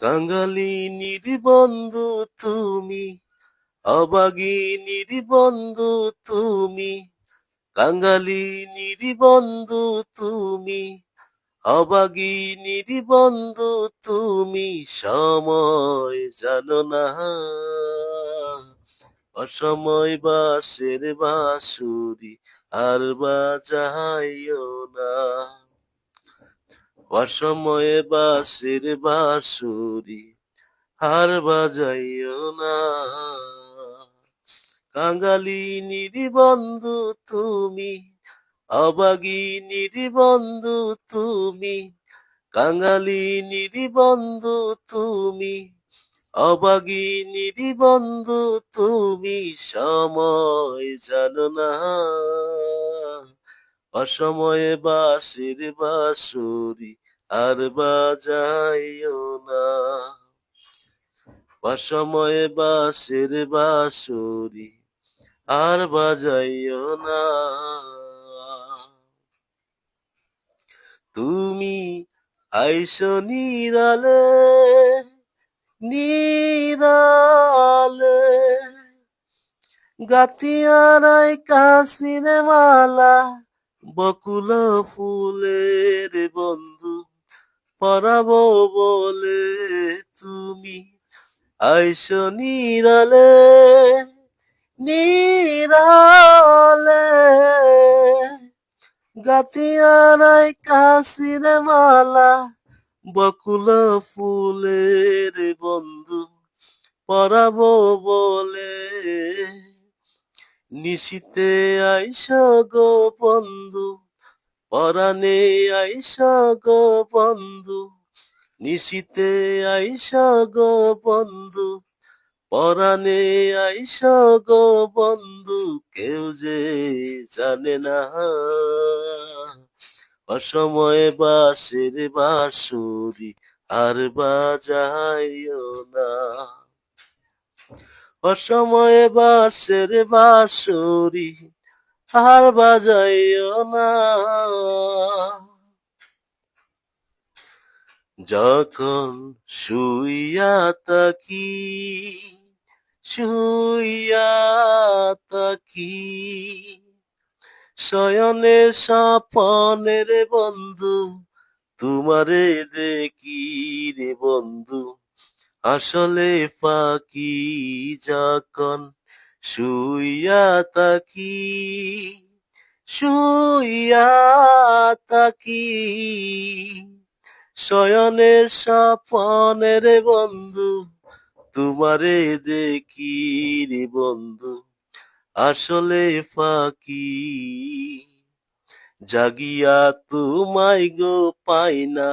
কাঙ্গালিনীর বন্ধু তুমি অবাগিনীর বন্ধু তুমি কাঙ্গালিনীর বন্ধু তুমি অবাগিনীর বন্ধু তুমি, সময় জানো না। অসময় বাসের বাসুরি আর বাজাইও না। অসময়ে বাসের বাসুরি হার বাজাইও না। কাঙ্গালিনীর বন্ধু তুমি অবাগিনীর বন্ধু তুমি কাঙ্গালিনীর বন্ধু তুমি অবাগিনীর বন্ধু তুমি, সময় জানো না। অসময়ে বাসির বাসুরি আর বাজাইও না। অসময়ে বাসির বাসুরি আর বাজাইও না। তুমি আইসো নিরালে নিরালে গাতিয়ারাই কাশিরে মালা বকুল ফুলের বন্ধু, পরাবো বলে তুমি। আইসো নিরালে নিরালে গাতিয়ারাই কাশিরে মালা, বকুল ফুলের বন্ধু, পরাবো বলে নিশিতে আইস গো বন্ধু, পরাণে আইস গো বন্ধু, নিশিতে আইস গো বন্ধু, পরাণে আইস গো বন্ধু, কেউ যে জানে না। অসময়ে বাসের বাসুরি আর বাজাইও না। অসময়ে বাসের বাসুরি আর বাজাইও না। যখন শুইয়া তাকি শুইয়া তাকি শয়নে স্বপনের বন্ধু, তোমারে দেখি রে বন্ধু। আসলে পাখি যখন শুইয়া তাকি শুইয়া তাকি শয়নের স্বপনের বন্ধু তোমারে দেখি রে বন্ধু, আসলে ফাঁকি জাগিয়া তোমায় গো পাই না।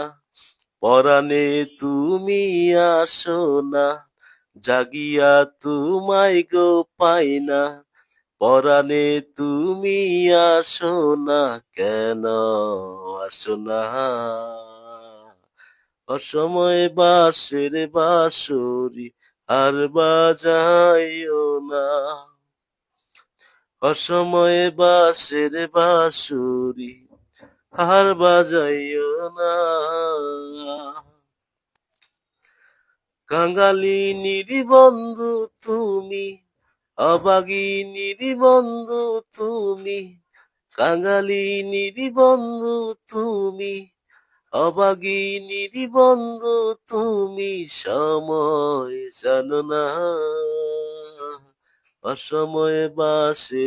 পরাণে তুমি আসো না, জাগিয়া তোমায় গো পাই না। পরাণে তুমি আসো না, কেন আসো না? অসময় বাসের বাসুরি আর বাজাইও না। অসময়ে বাসের বাসুরি আর বাজাইও না। কাঙ্গালিনীর বন্ধু তুমি অবাগিনীর বন্ধু তুমি কাঙ্গালিনীর বন্ধু তুমি অবাগিনীর বন্ধু তুমি, সময় জানো না। অসময়ে বাসে